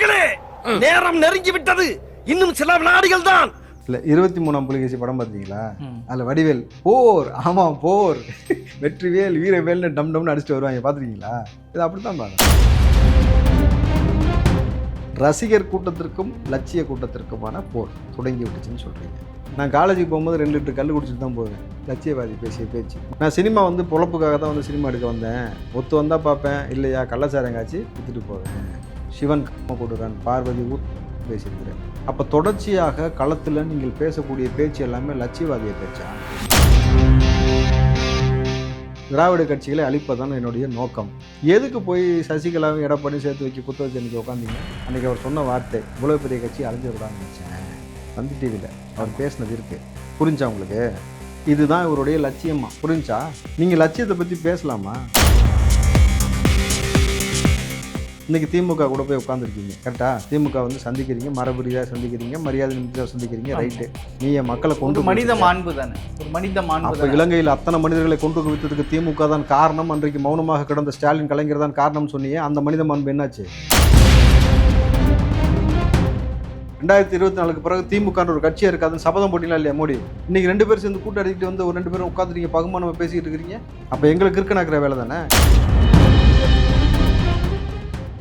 நண்பர்களே நேரம் நெருங்கி விட்டது. இன்னும் சில வினாடிகள் தான். இல்லை இருபத்தி மூணாம் புலிகேசி படம் பார்த்தீங்களா அதில் வடிவேல் போர் ஆமாம் போர். வெற்றிவேல் வீரவேல்னு டம் டம்னு அடிச்சுட்டு வருவாங்க பார்த்துருக்கீங்களா இது அப்படி தான் பாருங்க ரசிகர் கூட்டத்திற்கும் லட்சிய கூட்டத்திற்குமான போர் தொடங்கி விட்டுச்சுன்னு சொல்கிறீங்க நான் காலேஜுக்கு போகும்போது ரெண்டு லிட்டர் கல் குடிச்சிட்டு தான் போவேன். லட்சியவாதி பேசிய பேச்சு. நான் சினிமா வந்து பொழப்புக்காக தான் வந்து சினிமா எடுக்க வந்தேன். ஒத்து வந்தால் பார்ப்பேன். இல்லையா கள்ளச்சாரம் காய்ச்சி விற்றுட்டு போவேன். சிவன் கொடுறான் பார்வதி ஊர் பேசியிருக்கிறேன். அப்போ தொடர்ச்சியாக களத்தில் நீங்கள் பேசக்கூடிய பேச்சு எல்லாமே லட்சியவாதிய பேச்சா? திராவிட கட்சிகளை அழிப்பதான் என்னுடைய நோக்கம். எதுக்கு போய் சசிகலாவும் எடப்பாடி சேர்த்து வைக்க குத்த வச்சு அன்றைக்கி உட்காந்தீங்க அன்றைக்கி அவர் சொன்ன வார்த்தை இவ்வளோ பெரிய கட்சி அழிஞ்சிடக்கூடாதுன்னு நினச்சேன். வந்து டிவியில் அவர் பேசினது இருக்குது புரிஞ்சா உங்களுக்கு? இதுதான் இவருடைய லட்சியமா? புரிஞ்சா? நீங்கள் லட்சியத்தை பற்றி பேசலாமா? இன்னைக்கு திமுக கூட போய் உட்காந்துருக்கீங்க கரெக்டா திமுக வந்து சந்திக்கிறீங்க மரபுரியாக சந்திக்கிறீங்க மரியாதை நிமிஷம் சந்திக்கிறீங்க ரைட்டு. நீ என் மக்களை கொண்டு மனித மாண்பு தானே. ஒரு மனித மாண்பு இலங்கையில் அத்தனை மனிதர்களை கொண்டு குவித்ததுக்கு திமுக தான் காரணம்? அன்றைக்கு மௌனமாக கிடந்த ஸ்டாலின் கலைஞர் தான் காரணம் சொன்னியே அந்த மனித மாண்பு என்னாச்சு? ரெண்டாயிரத்தி இருபத்தி நாலுக்கு பிறகு திமுகன்ற ஒரு கட்சியாக இருக்காதுன்னு சபதம் போட்டீங்களா இல்லையா மோடி? இன்னைக்கு ரெண்டு பேரும் சேர்ந்து கூட்டம் அடிக்கிட்டு வந்து ஒரு ரெண்டு பேரும் உட்காந்துருக்கீங்க பகுமானமாக பேசிக்கிட்டு இருக்கிறீங்க. அப்போ எங்களுக்கு இருக்க நடக்கிற வேலை தானே?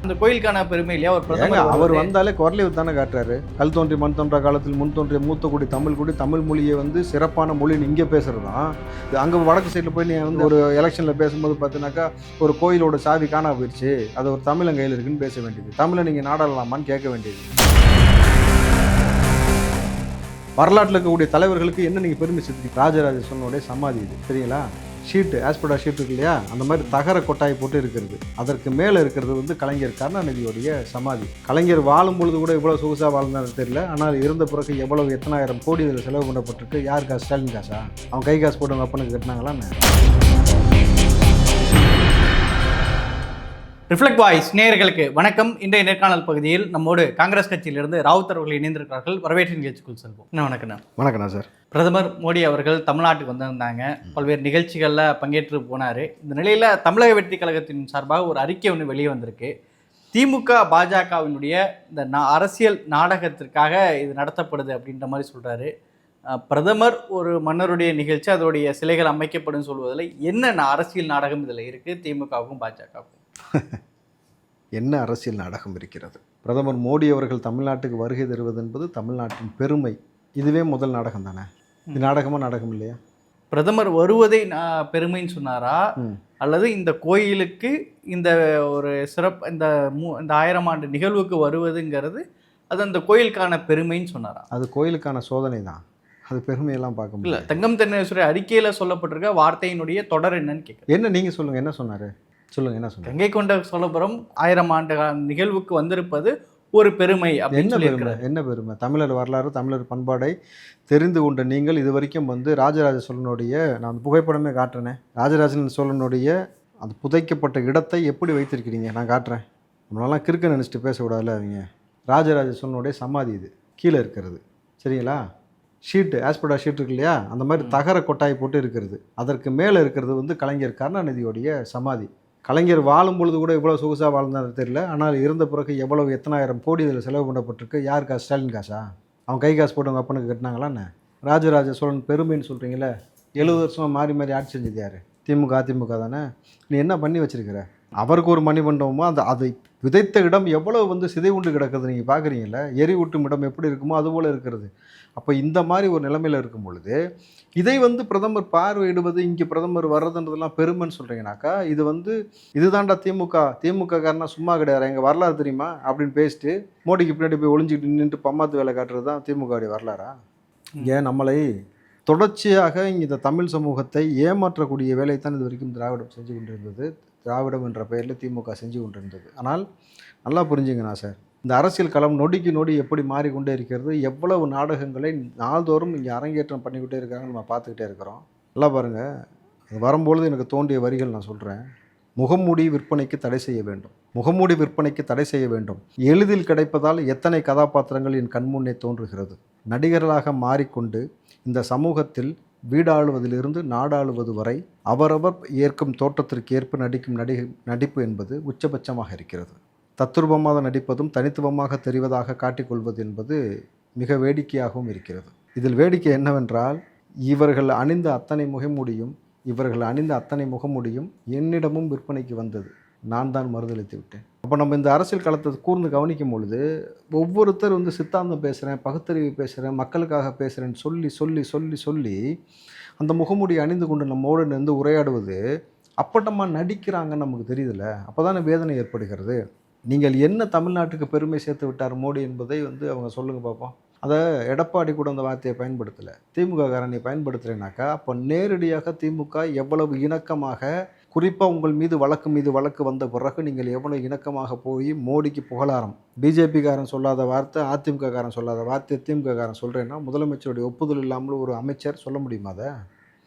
அந்த கோயிலுக்கான பெருமை இல்லையா? ஒரு பிரதமர் அவர். வந்தாலே குரலை தானே காட்டுறாரு. கல் தோன்றி மண் தோன்றா காலத்தில் முன் தோன்றிய மூத்த குடி தமிழ் குடி தமிழ் மொழியை வந்து சிறப்பான மொழின்னு இங்கே பேசுறது தான் இது அங்கே வடக்கு சைடில் போய் நீ வந்து ஒரு எலெக்ஷனில் பேசும்போது பார்த்தீங்கன்னாக்கா ஒரு கோயிலோட சாவி காணா போயிடுச்சு அது ஒரு தமிழன் கையில் இருக்குன்னு பேச வேண்டியது. தமிழை நீங்கள் நாடலாமான்னு கேட்க வேண்டியது. வரலாற்றில் இருக்கக்கூடிய தலைவர்களுக்கு என்ன நீங்கள் பெருமை சேர்த்துக்கீங்க ராஜராஜ சோழனுடைய சமாதி இது. சரிங்களா? ஷீட்டு ஆஸ்படா ஷீட் இருக்கு இல்லையா அந்த மாதிரி தகர கொட்டாய் போட்டு இருக்கிறது. அதற்கு மேலே இருக்கிறது வந்து கலைஞர் கருணாநிதியுடைய சமாதி. கலைஞர் வாழும் பொழுது கூட இவ்வளோ சொகுசாக வாழ்ந்தாரு தெரியல. ஆனால் இருந்த பிறகு எவ்வளவு எத்தனாயிரம் கோடி இதில் செலவு பண்ணப்பட்டிருக்கு? யார் காசு? ஸ்டாலின் காசா? அவன் கை காசு போட்டு அவங்க அப்பனுக்கு கட்டினாங்களான்னு ரிஃப்ளெக்ட் வாய்ஸ் நேயர்களுக்கு வணக்கம். இன்றைய நேர்காணல் பகுதியில் நம்மோடு காங்கிரஸ் கட்சியிலிருந்து ராவுத் அவர்கள் இணைந்திருக்கிறார்கள். வரவேற்று நிகழ்ச்சிக்குள் செல்வோம். என்ன வணக்கண்ணா வணக்கண்ணா சார். பிரதமர் மோடி அவர்கள் தமிழ்நாட்டுக்கு வந்திருந்தாங்க. பல்வேறு நிகழ்ச்சிகளில் பங்கேற்று போனார். இந்த நிலையில் தமிழக வெற்றி கழகத்தின் சார்பாக ஒரு அறிக்கை ஒன்று வெளியே வந்திருக்கு. திமுக பாஜகவினுடைய இந்த நா அரசியல் நாடகத்திற்காக இது நடத்தப்படுது அப்படின்ற மாதிரி சொல்கிறாரு பிரதமர் ஒரு மன்னருடைய நிகழ்ச்சி அதோடைய சிலைகள் அமைக்கப்படும் சொல்வதில் என்ன அரசியல் நாடகம் இதில் இருக்குது திமுகவுக்கும் பாஜகவுக்கும். என்ன அரசியல் நாடகம் இருக்கிறது? பிரதமர் மோடி அவர்கள் தமிழ்நாட்டுக்கு வருகை தருவது என்பது தமிழ்நாட்டின் பெருமை. இதுவே முதல் நாடகம் தானே இது நாடகமா நாடகம் இல்லையா? பிரதமர் வருவதை நான் பெருமைன்னு சொன்னாரா. அல்லது இந்த கோயிலுக்கு இந்த ஒரு சிறப்பு இந்த மூ இந்த ஆயிரம் ஆண்டு நிகழ்வுக்கு வருவதுங்கிறது அது அந்த கோயிலுக்கான பெருமைன்னு சொன்னாரா? அது கோயிலுக்கான சோதனை தான். அது பெருமையெல்லாம் பார்க்க முடியல தங்கம் தென்னேஸ்வரி அறிக்கையில சொல்லப்பட்டிருக்க வார்த்தையினுடைய தொடர் என்னன்னு கேட்குறேன் என்ன நீங்க சொல்லுங்க என்ன சொன்னாரு? சொல்லுங்க என்ன சொன்னாரு? கங்கை கொண்ட சோழபுரம் ஆயிரம் ஆண்டு நிகழ்வுக்கு வந்திருப்பது ஒரு பெருமை என்ன பெருமை? என்ன பெருமை? தமிழர் வரலாறு தமிழர் பண்பாடை தெரிந்து கொண்ட நீங்கள் இது வரைக்கும் வந்து ராஜராஜ சோழனுடைய நான் அந்த புகைப்படமே காட்டுறேனே ராஜராஜன் சோழனுடைய அந்த புதைக்கப்பட்ட இடத்தை எப்படி வைத்திருக்கிறீங்க? நான் காட்டுறேன். நம்மளெல்லாம் கிறுக்க நினச்சிட்டு பேசக்கூடாதுல்ல அவங்க. ராஜராஜ சோழனுடைய சமாதி இது. கீழே இருக்கிறது. சரிங்களா? ஷீட்டு ஆஸ்படா ஷீட் இருக்கு இல்லையா? அந்த மாதிரி தகர கொட்டாய் போட்டு இருக்கிறது. அதற்கு மேலே இருக்கிறது வந்து கலைஞர் கருணாநிதியுடைய சமாதி. கலைஞர் வாழும் பொழுது கூட இவ்வளோ சொகுசாக வாழ்ந்தாரு தெரியல. ஆனால் இருந்த பிறகு எவ்வளவு எத்தனாயிரம் கோடி இதில் செலவு பண்ணப்பட்டிருக்கு? யார் காசு? ஸ்டாலின் காசா? அவன் கை காசு போட்டு அவங்க அப்பனுக்கு கட்டினாங்களான்னு ராஜராஜ சோழன் பெருமைன்னு சொல்கிறீங்களே எழுபது வருஷமாக மாறி மாறி ஆட்சி செஞ்சது யார்? திமுக அதிமுக தானே? நீ என்ன பண்ணி வச்சிருக்கிற? அவருக்கு ஒரு மணிமண்டபமோ? அந்த அதை விதைத்த இடம் எவ்வளோ வந்து சிதை உண்டு கிடக்குது நீங்கள் பார்க்குறீங்களே எரிவூட்டும் இடம் எப்படி இருக்குமோ அதுபோல் இருக்கிறது. அப்போ இந்த மாதிரி ஒரு நிலைமையில் இருக்கும் பொழுது இதை வந்து பிரதமர் பார்வையிடுவது இங்கே பிரதமர் வர்றதுன்றதெல்லாம் பெருமைன்னு சொல்கிறீங்கனாக்கா இது வந்து இதுதான்டா திமுக திமுக காரனா சும்மா கிடையாது? எங்கள் வரலாறு தெரியுமா? அப்படின்னு பேசிட்டு மோடிக்கு பின்னாடி போய் ஒளிஞ்சிக்கிட்டு நின்றுட்டு பம்மாத்து வேலை காட்டுறது தான் திமுகவுடைய வரலாறா? ஏன் நம்மளை தொடர்ச்சியாக இங்கே இந்த தமிழ் சமூகத்தை ஏமாற்றக்கூடிய வேலையை இது வரைக்கும் திராவிடம் செஞ்சு கொண்டிருந்தது. திராவிடம் என்ற பெயரில் திமுக செஞ்சு கொண்டிருந்தது. ஆனால் நல்லா புரிஞ்சுங்கண்ணா சார். இந்த அரசியல் களம் நொடிக்கு நொடி எப்படி மாறிக்கொண்டே இருக்கிறது எவ்வளவு நாடகங்களை நாள்தோறும் இங்கே அரங்கேற்றம் பண்ணிக்கிட்டே இருக்காங்க நம்ம பார்த்துக்கிட்டே இருக்கிறோம். நல்லா பாருங்கள் அது வரும்பொழுது எனக்கு தோன்றிய வரிகள் நான் சொல்கிறேன் முகமூடி விற்பனைக்கு தடை செய்ய வேண்டும். முகமூடி விற்பனைக்கு தடை செய்ய வேண்டும். எளிதில் கிடைப்பதால் எத்தனை கதாபாத்திரங்கள் என் கண்முன்னே தோன்றுகிறது. நடிகர்களாக மாறிக்கொண்டு இந்த சமூகத்தில் வீடாளுவதிலிருந்து நாடாளுவது வரை அவரவர் ஏற்கும் தோற்றத்திற்கு ஏற்ப நடிக்கும் நடி நடிப்பு என்பது உச்சபட்சமாக இருக்கிறது. தத்துருவமாக நடிப்பதும் தனித்துவமாக தெரிவதாக காட்டிக்கொள்வது என்பது மிக வேடிக்கையாகவும் இருக்கிறது. இதில் வேடிக்கை என்னவென்றால் இவர்கள் அணிந்த அத்தனை முகமூடியும் இவர்கள் அணிந்த அத்தனை முகமூடியும் என்னிடமும் விற்பனைக்கு வந்தது. நான் தான் மறுதளித்து விட்டேன். அப்போ நம்ம இந்த அரசியல் களத்தை கூர்ந்து கவனிக்கும் பொழுது ஒவ்வொருத்தர் வந்து சித்தாந்தம் பேசுகிறேன் பகுத்தறிவு பேசுகிறேன் மக்களுக்காக பேசுகிறேன்னு சொல்லி சொல்லி சொல்லி சொல்லி அந்த முகமுடி அணிந்து கொண்டு நம்மோடு நின்று உரையாடுவது அப்பட்டமாக நடிக்கிறாங்கன்னு நமக்கு தெரியுதுல்ல. அப்போ தானே வேதனை ஏற்படுகிறது. நீங்கள் என்ன தமிழ்நாட்டுக்கு பெருமை சேர்த்து விட்டார் மோடி என்பதை வந்து அவங்க சொல்லுங்கள் பார்ப்போம் அதை எடப்பாடி கூட அந்த வார்த்தையை பயன்படுத்தலை. திமுக காரனை பயன்படுத்துகிறேனாக்கா அப்போ நேரடியாக திமுக எவ்வளவு இணக்கமாக குறிப்பாக உங்கள் மீது வழக்கு மீது வழக்கு வந்த பிறகு நீங்கள் எவ்வளோ இணக்கமாக போய் மோடிக்கு புகழாரம். பிஜேபிக்காரன் சொல்லாத வார்த்தை அதிமுககாரன் சொல்லாத வார்த்தை திமுககாரன் சொல்கிறேன்னா முதலமைச்சருடைய ஒப்புதல் இல்லாமல் ஒரு அமைச்சர் சொல்ல முடியுமா அதை?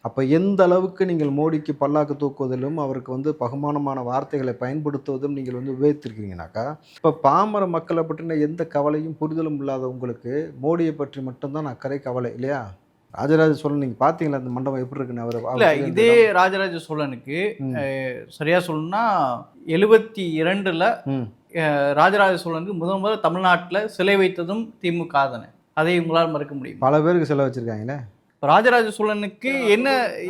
அப்போ எந்த அளவுக்கு நீங்கள் மோடிக்கு பல்லாக்கு தூக்குவதிலும் அவருக்கு வந்து பகுமானமான வார்த்தைகளை பயன்படுத்துவதும் நீங்கள் வந்து உபயோகித்திருக்கீங்கனாக்கா இப்போ பாமர மக்களை பற்றின எந்த கவலையும் புரிதலும் இல்லாத உங்களுக்கு மோடியை பற்றி மட்டும்தான் அக்கறை கவலை இல்லையா? ராஜராஜ சோழன் நீங்கள் பார்த்தீங்களா அந்த மண்டபம் எப்படி இருக்குன்னு? அவர் இல்ல இதே ராஜராஜ சோழனுக்கு ம். அஹ், சரியா சொல்லணும்னா எழுபத்தி இரண்டுல ராஜராஜ சோழனுக்கு முதல் முதல்ல தமிழ்நாட்டுல சிலை வைத்ததும் திமுக தானே அதை உங்களால் மறுக்க முடியும்? பல பேருக்கு செலவு வச்சிருக்காங்களே. ராஜராஜ சோழனுக்கு என்ன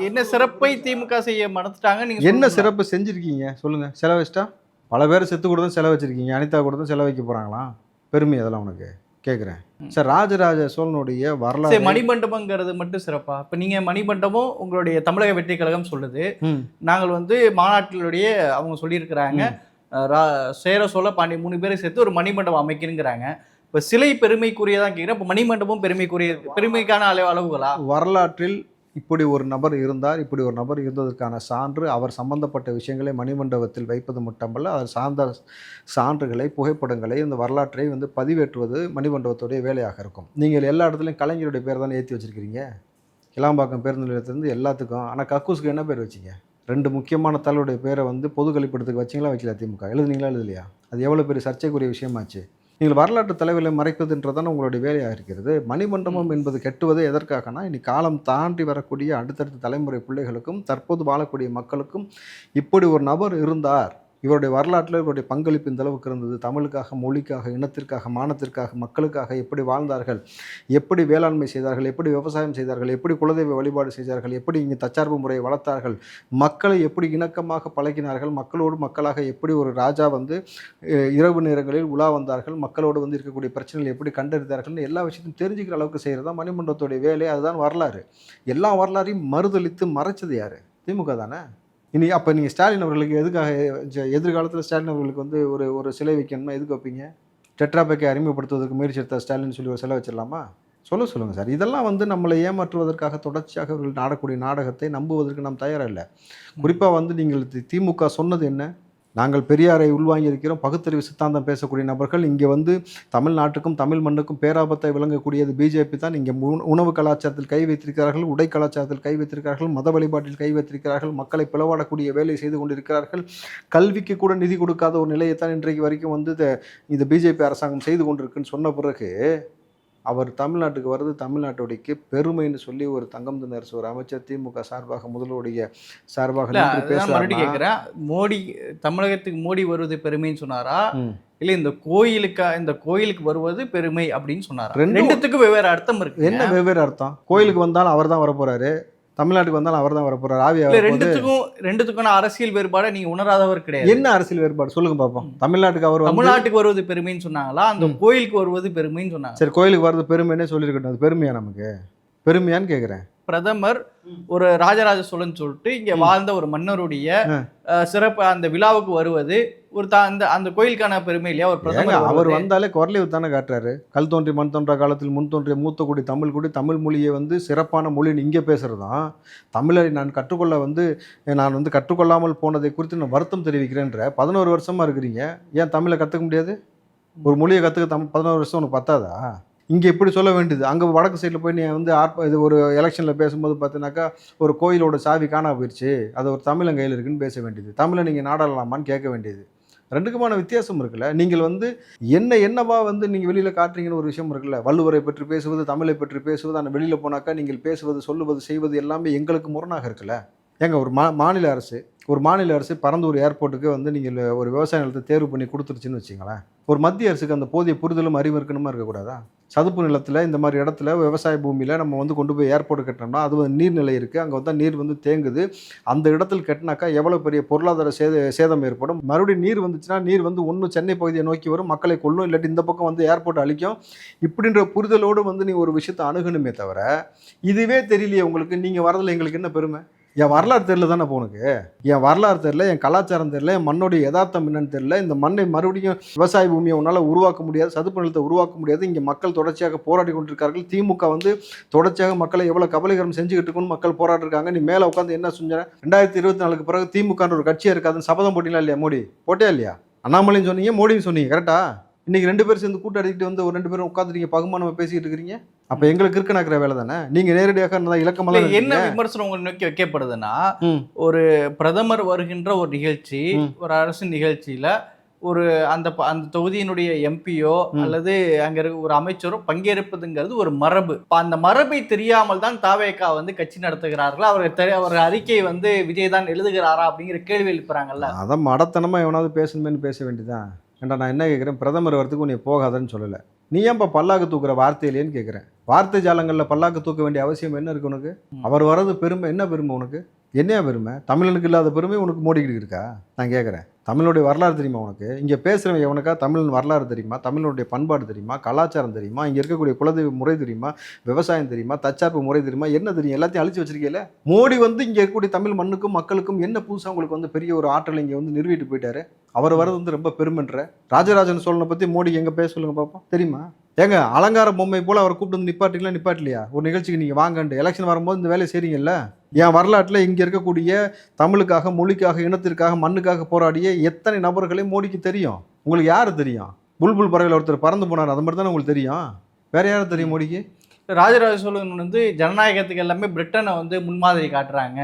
என்ன சிறப்பை திமுக செய்ய மறந்துட்டாங்க நீங்க என்ன. சிறப்பு செஞ்சுருக்கீங்க? சொல்லுங்க. செலவு வச்சிட்டா? பல பேர் செத்து கூட தான் செலவு வச்சிருக்கீங்க. அனிதா கூட தான் செலவு வைக்க போறாங்களாம்? பெருமை அதெல்லாம் உனக்கு. கேட்குறேன் சார் ராஜராஜ சோழனுடைய வரலாறு மணிமண்டபங்கிறது மட்டும் சிறப்பா? இப்ப நீங்க மணிமண்டபம் உங்களுடைய தமிழக வெற்றி கழகம் சொல்லுது. நாங்கள் வந்து மாநாட்டினுடைய அவங்க சொல்லியிருக்கிறாங்க. ரா- சேர சோழ பாண்டி மூணு பேரை சேர்த்து ஒரு மணிமண்டபம் அமைக்கணுங்கிறாங்க. இப்ப சிலை பெருமைக்குரியதான் கேட்குறேன் இப்போ மணிமண்டபம் பெருமைக்குரிய பெருமைக்கான அளவு அளவுகளா? வரலாற்றில் இப்படி ஒரு நபர் இருந்தார் இப்படி ஒரு நபர் இருந்ததற்கான சான்று அவர் சம்பந்தப்பட்ட விஷயங்களை மணிமண்டபத்தில் வைப்பது மட்டுமல்ல அவர் சார்ந்த சான்றுகளை புகைப்படங்களை இந்த வரலாற்றை வந்து பதிவேற்றுவது மணிமண்டபத்துடைய வேலையாக இருக்கும். நீங்கள் எல்லா இடத்துலையும் கலைஞருடைய பேர் தானே ஏற்றி வச்சிருக்கிறீங்க? கிளாம்பாக்கம் பேருந்து நிலையத்திலேருந்து எல்லாத்துக்கும் ஆனால் கக்கூஸுக்கு என்ன பேர் வச்சீங்க? ரெண்டு முக்கியமான தலைவருடைய பேரை வந்து பொது கழிப்பிடத்துக்கு வச்சிங்களா வைக்கல திமுக? எழுதுனீங்களா எழுதலையா? அது எவ்வளோ பெரிய சர்ச்சைக்குரிய விஷயமாச்சு? நீங்கள் வரலாற்று தலைவர்களை மறைப்பதுன்றதான உங்களுடைய வேலையாக இருக்கிறது. மணிமண்டபம் என்பது கெட்டுவது எதற்காகனா இனி காலம் தாண்டி வரக்கூடிய அடுத்தடுத்த தலைமுறை பிள்ளைகளுக்கும் தற்போது வாழக்கூடிய மக்களுக்கும் இப்படி ஒரு நபர் இருந்தார். இவருடைய வரலாற்றில் இவருடைய பங்களிப்பு இந்த அளவுக்கு இருந்தது. தமிழுக்காக மொழிக்காக இனத்திற்காக மானத்திற்காக மக்களுக்காக எப்படி வாழ்ந்தார்கள்? எப்படி வேளாண்மை செய்தார்கள்? எப்படி விவசாயம் செய்தார்கள்? எப்படி குலதெய்வ வழிபாடு செய்தார்கள்? எப்படி இங்கே தச்சார்பு முறையை வளர்த்தார்கள்? மக்களை எப்படி இணக்கமாக பழகினார்கள்? மக்களோடு மக்களாக எப்படி ஒரு ராஜா வந்து இரவு நேரங்களில் உலா வந்தார்கள்? மக்களோடு வந்து இருக்கக்கூடிய பிரச்சனைகள் எப்படி கண்டறிந்தார்கள்னு எல்லா விஷயத்தையும் தெரிஞ்சுக்கிற அளவுக்கு செய்கிறது தான் மணிமண்டபத்துடைய வேலை. அதுதான் வரலாறு. எல்லா வரலாறையும் மறுதளித்து மறைச்சது யார்? திமுக தானே? இனி அப்போ நீங்கள் ஸ்டாலின் அவர்களுக்கு எதுக்காக எதிர்காலத்தில் ஸ்டாலின் அவர்களுக்கு வந்து ஒரு ஒரு சிலை வைக்கணும்னா எதுக்கு வைப்பீங்க? டெட்ராபேக்கை அறிமுகப்படுத்துவதற்கு முயற்சி எடுத்த ஸ்டாலின் சொல்லி ஒரு சிலை வச்சிடலாமா? சொல்ல சொல்லுங்கள் சார். இதெல்லாம் வந்து நம்மளை ஏமாற்றுவதற்காக தொடர்ச்சியாக அவர்கள் நாடக்கூடிய நாடகத்தை நம்புவதற்கு நாம் தயாராக இல்லை. குறிப்பாக வந்து நீங்கள் தி- திமுக சொன்னது என்ன? நாங்கள் பெரியாரை உள்வாங்கி இருக்கிறோம் பகுத்தறிவு சித்தாந்தம் பேசக்கூடிய நபர்கள் இங்கே வந்து தமிழ்நாட்டுக்கும் தமிழ் மண்ணுக்கும் பேராபத்தை விளங்கக்கூடியது பிஜேபி தான். இங்கே உணவு கலாச்சாரத்தில் கை வைத்திருக்கிறார்கள் உடை கலாச்சாரத்தில் கை வைத்திருக்கிறார்கள் மத வழிபாட்டில் கை வைத்திருக்கிறார்கள் மக்களை பிளவாடக்கூடிய வேலை செய்து கொண்டிருக்கிறார்கள். கல்விக்கு கூட நிதி கொடுக்காத ஒரு நிலையைத்தான் இன்றைக்கு வரைக்கும் வந்து இந்த- இந்த பிஜேபி அரசாங்கம் செய்து கொண்டிருக்குன்னு சொன்ன பிறகு அவர் தமிழ்நாட்டுக்கு வர்றது தமிழ்நாட்டுடையக்கு பெருமைன்னு சொல்லி ஒரு தங்கம் தினரசு ஒரு அமைச்சர் திமுக சார்பாக முதல்வருடைய சார்பாக கேட்குறேன் மோடி தமிழகத்துக்கு மோடி வருவது பெருமைன்னு சொன்னாரா. இல்ல இந்த கோயிலுக்கா இந்த கோயிலுக்கு வருவது பெருமை அப்படின்னு சொன்னாரா? ரெண்டுத்துக்கும் வெவ்வேறு அர்த்தம் இருக்கு என்ன வெவ்வேறு அர்த்தம்? கோயிலுக்கு வந்தாலும் அவர் தான் வரப்போறாரு. தமிழ்நாட்டுக்கு வந்தாலும் அவர் தான் வரப்போறாரு. ஆவி அவர் ரெண்டுத்துக்கும் ரெண்டுத்துக்கான அரசியல் வேறுபாடை நீங்க உணராதவர் கிடையாது. என்ன அரசியல் வேறுபாடு? சொல்லுங்க பார்ப்போம் தமிழ்நாட்டுக்கு அவர் தமிழ்நாட்டுக்கு வருவது பெருமைன்னு சொன்னாங்களா? அந்த கோயிலுக்கு வருவது பெருமைன்னு சொன்னாங்க சரி கோயிலுக்கு வர்றது பெருமைன்னே சொல்லியிருக்கட்டும். அது பெருமையா நமக்கு? பெருமையான்னு கேட்குறேன் பிரதமர் ஒரு ராஜராஜ சோழன் சொல்லிட்டு இங்க வாழ்ந்த ஒரு மன்னருடைய சிறப்பு அந்த விழாவுக்கு வருவது ஒரு தா- அந்த அந்த கோயிலுக்கான பெருமை இல்லையா? ஒரு பிரதமர் அவர். வந்தாலே குரலைவு தானே காட்டுறாரு. கல் தோன்றி மண் தோன்றா காலத்தில் முன் தோன்றிய மூத்த குடி தமிழ் குடி தமிழ் மொழியை வந்து சிறப்பான மொழின்னு இங்கே பேசுகிறதான் தமிழை நான் கற்றுக்கொள்ள வந்து நான் வந்து கற்றுக்கொள்ளாமல் போனதை குறித்து நான் வருத்தம் தெரிவிக்கிறேன்ற. பதினோரு வருஷமா இருக்கிறீங்க. ஏன் தமிழை கற்றுக்க முடியாது? ஒரு மொழியை கற்றுக்க தம் பதினோரு வருஷம் உனக்கு பத்தாதா? இங்கே இப்படி சொல்ல வேண்டியது. அங்கே வடக்கு சைடில் போய் நீ வந்து ஆர்ப்ப இது ஒரு எலெக்ஷனில் பேசும்போது பார்த்தீங்கன்னாக்கா ஒரு கோயிலோட சாவி காணா போயிடுச்சு அது ஒரு தமிழன் கையில் இருக்குன்னு பேச வேண்டியது. தமிழை நீங்கள் நாடலாமான்னு கேட்க வேண்டியது. ரெண்டுக்குமான வித்தியாசம் இருக்குல்ல. நீங்கள் வந்து என்ன என்னவா வந்து நீங்கள் வெளியில் காட்டுறீங்கன்னு ஒரு விஷயம் இருக்குல்ல. வள்ளுவரை பற்றி பேசுவது தமிழை பற்றி பேசுவது அந்த வெளியில் போனாக்கா நீங்கள் பேசுவது சொல்லுவது செய்வது எல்லாமே எங்களுக்கு முரணாக இருக்குல்ல. ஏங்க ஒரு மா மாநில அரசு ஒரு மாநில அரசு பரந்தூர் ஏர்போர்ட்டுக்கு வந்து நீங்கள் ஒரு விவசாய நிலத்தை தேர்வு பண்ணி கொடுத்துருச்சுன்னு வச்சிங்களேன். ஒரு மத்திய அரசுக்கு அந்த போதிய புரிதலும் அறிவு இருக்கணுமா? இருக்கக்கூடாதா? சதுப்பு நிலத்தில் இந்த மாதிரி இடத்துல விவசாய பூமியில் நம்ம வந்து கொண்டு போய் ஏர்போர்ட் கட்டினோம்னா அது வந்து நீர்நிலை இருக்குது அங்கே வந்து நீர் வந்து தேங்குது. அந்த இடத்துல கட்டினாக்கா எவ்வளோ பெரிய பொருளாதார சேத சேதம் ஏற்படும். மறுபடியும் நீர் வந்துச்சுன்னா நீர் வந்து ஒன்று சென்னை பகுதியை நோக்கி வரும். மக்களை கொள்ளும் இல்லாட்டி இந்த பக்கம் வந்து ஏர்போர்ட் அழிக்கும். இப்படின்ற புரிதலோடு வந்து நீ ஒரு விஷயத்தை அணுகணுமே தவிர இதுவே தெரியலையே உங்களுக்கு. நீங்கள் வரதில் எங்களுக்கு என்ன பெருமை? என் வரலாறு தெரியல தானே இப்போ உனக்கு? என் வரலாறு தெரியல என் கலாச்சாரம் தெரியல என் மண்ணுடைய யதார்த்தம் என்னன்னு தெரியல. இந்த மண்ணை மறுபடியும் விவசாய பூமியை உன்னால் உருவாக்க முடியாது சதுப்பு நிலத்தை உருவாக்க முடியாது. இங்கே மக்கள் தொடர்ச்சியாக போராடி கொண்டிருக்கார்கள் திமுக வந்து தொடர்ச்சியாக மக்களை எவ்வளோ கபலீகரம் செஞ்சுக்கிட்டு இருக்குன்னு மக்கள் போராடிருக்காங்க நீ மேலே உட்காந்து என்ன செஞ்சேன் ரெண்டாயிரத்தி இருபத்தி நாலுக்கு பிறகு திமுகன்ற ஒரு கட்சியாக இருக்காதுன்னு சபதம் போட்டீங்களா இல்லையா மோடி? போட்டே இல்லையா? அண்ணாமலையும் சொன்னீங்க மோடியும் சொன்னீங்க கரெக்டா இன்னைக்கு ரெண்டு பேரும் சேர்ந்து கூட்டம் அடிக்கிட்டு வந்து ஒரு ரெண்டு பேரும் உட்காந்துருக்கீங்க பகுமானமா பேசிக்கிட்டு இருக்கிறீங்க அப்போ எங்களுக்கு இருக்க நடக்கிற வேலை தானே? நீங்கள் நேரடியாக இல்ல, இலக்கமாக என்ன விமர்சனம் உங்களை நோக்கி வைக்கப்படுதுன்னா. ஒரு பிரதமர் வருகின்ற ஒரு நிகழ்ச்சி. ஒரு அரசு நிகழ்ச்சியில ஒரு அந்த அந்த தொகுதியினுடைய எம்பியோ. அல்லது அங்க இருக்க ஒரு அமைச்சரோ பங்கேற்பதுங்கிறது ஒரு மரபு. அந்த மரபை தெரியாமல் தான் தாவேகா வந்து கட்சி நடத்துகிறார்கள்? அவர் தெரி- அவர் அறிக்கை வந்து விஜய் தான் எழுதுகிறாரா அப்படிங்கிற கேள்வி எழுப்புறாங்கல்ல. அதான் மடத்தனமாக எவனாவது பேசணுமேனு பேச வேண்டியதான் ஏன்டா நான் என்ன கேட்குறேன் பிரதமர் வரத்துக்கு உன்னை போகாதன்னு சொல்லலை. நீ ஏன்பா பல்லாக்கு தூக்குற வார்த்தையிலேன்னு கேட்குறேன் வார்த்தை ஜாலங்களில் பல்லாக்கு தூக்க வேண்டிய அவசியம் என்ன இருக்கு உனக்கு. அவர் வர்றது பெருமை என்ன பெருமை உனக்கு? என்னையா பெருமை? தமிழனுக்கு இல்லாத பெருமை உனக்கு மோடிக்கிட்டு இருக்கா? நான் கேட்குறேன் தமிழுடைய வரலாறு தெரியுமா உனக்கு? இங்கே பேசுகிறவன் எவனுக்கா தமிழ் வரலாறு தெரியுமா? தமிழனுடைய பண்பாடு தெரியுமா? கலாச்சாரம் தெரியுமா? இங்கே இருக்கக்கூடிய குலதெய்வ முறை தெரியுமா? விவசாயம் தெரியுமா? தற்சார்பு முறை தெரியுமா? என்ன தெரியும்? எல்லாத்தையும் அழிச்சு வச்சிருக்கீல மோடி வந்து இங்கே இருக்கக்கூடிய தமிழ் மண்ணுக்கும் மக்களுக்கும் என்ன புதுசாக உங்களுக்கு வந்து பெரிய ஒரு ஆற்றல் இங்கே வந்து நிறுவிட்டு போயிட்டாரு? அவர் வரது வந்து ரொம்ப பெருமைன்ற. ராஜராஜன் சோழனை பற்றி மோடி எங்கே பேச சொல்லுங்க பார்ப்போம் தெரியுமா? ஏங்க அலங்கார பொம்மை போல அவர் கூப்பிட்டு வந்து நிப்பாட்டிங்களா நிப்பாட்டலையா? ஒரு நிகழ்ச்சிக்கு நீங்கள் வாங்கன்ட்டு எலெக்ஷன் வரும்போது இந்த வேலையை செய்றீங்கல்ல? என் வரலாற்றில் இங்கே இருக்கக்கூடிய தமிழுக்காக மொழிக்காக இனத்திற்காக மண்ணுக்காக போராடிய எத்தனை நபர்களே மோடிக்கு தெரியும்? உங்களுக்கு யார் தெரியும்? புல்புல் பறவையில் ஒருத்தர் பறந்து போனார் அது மட்டும் தானே உங்களுக்கு தெரியும்? வேற யாரும் தெரியும் மோடிக்கு? ராஜராஜ சோழன் வந்து ஜனநாயகத்துக்கு எல்லாமே பிரிட்டனை வந்து முன்மாதிரி காட்டுறாங்க.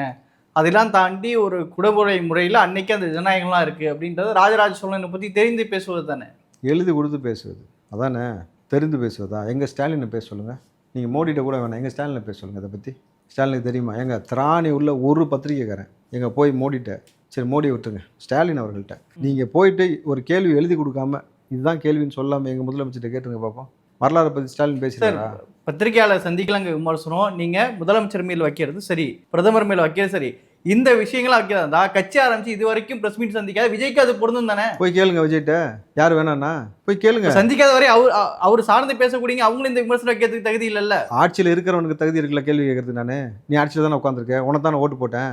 அதெல்லாம் தாண்டி ஒரு குடமுறை முறையில் அன்னைக்கு அந்த ஜனநாயகம்லாம் இருக்கு அப்படின்றது ராஜராஜ சோழனை பத்தி தெரிந்து பேசுவது தானே? எழுதி கொடுத்து பேசுவது. அதானே? தெரிந்து பேசுவதா? எங்கள் ஸ்டாலினை பேச சொல்லுங்கள் நீங்கள் மோடிகிட்ட கூட வேணாம். எங்கள் ஸ்டாலினை பேச சொல்லுங்கள் இதை பற்றி ஸ்டாலினுக்கு தெரியுமா? எங்கள் திராணி உள்ள ஒரு பத்திரிக்கைக்காரன் எங்கள் போய் மோடிட்ட சரி மோடியை விட்டுருங்க. ஸ்டாலின் அவர்கள்ட்ட. நீங்கள் போயிட்டு ஒரு கேள்வி எழுதி கொடுக்காம இதுதான் கேள்வின்னு சொல்லாமல் எங்கள் முதலமைச்சர்கிட்ட கேட்டுருங்க பார்ப்போம் வரலாறை பற்றி ஸ்டாலின் பேசுகிறாரா பத்திரிகையாளர் சந்திக்கலாங்க விமர்சனம். நீங்கள் முதலமைச்சர் மேல் வைக்கிறது சரி பிரதமர் மேல் வைக்கிறது சரி. இந்த விஷயங்களை வைக்கிறதா கட்சி ஆரம்பிச்சு இது வரைக்கும் பிரஸ் மீட் சந்திக்காத விஜய்க்கு அது பொருந்தும் தானே? போய் கேளுங்க விஜய்கிட்ட. யார் வேணாண்ணா போய் கேளுங்க. சந்திக்காத வரை அவர் அவர் சார்ந்து பேசக்கூடியங்க அவங்களும் இந்த விமர்சனம் வைக்கிறதுக்கு தகுதி இல்லைல்ல? ஆட்சியில் இருக்கிறவனுக்கு தகுதி இருக்குல்ல கேள்வி கேட்கறது நான்? நீ ஆட்சியில் தானே உட்காந்துருக்கேன் உனக்கு தானே ஓட்டு போட்டேன்.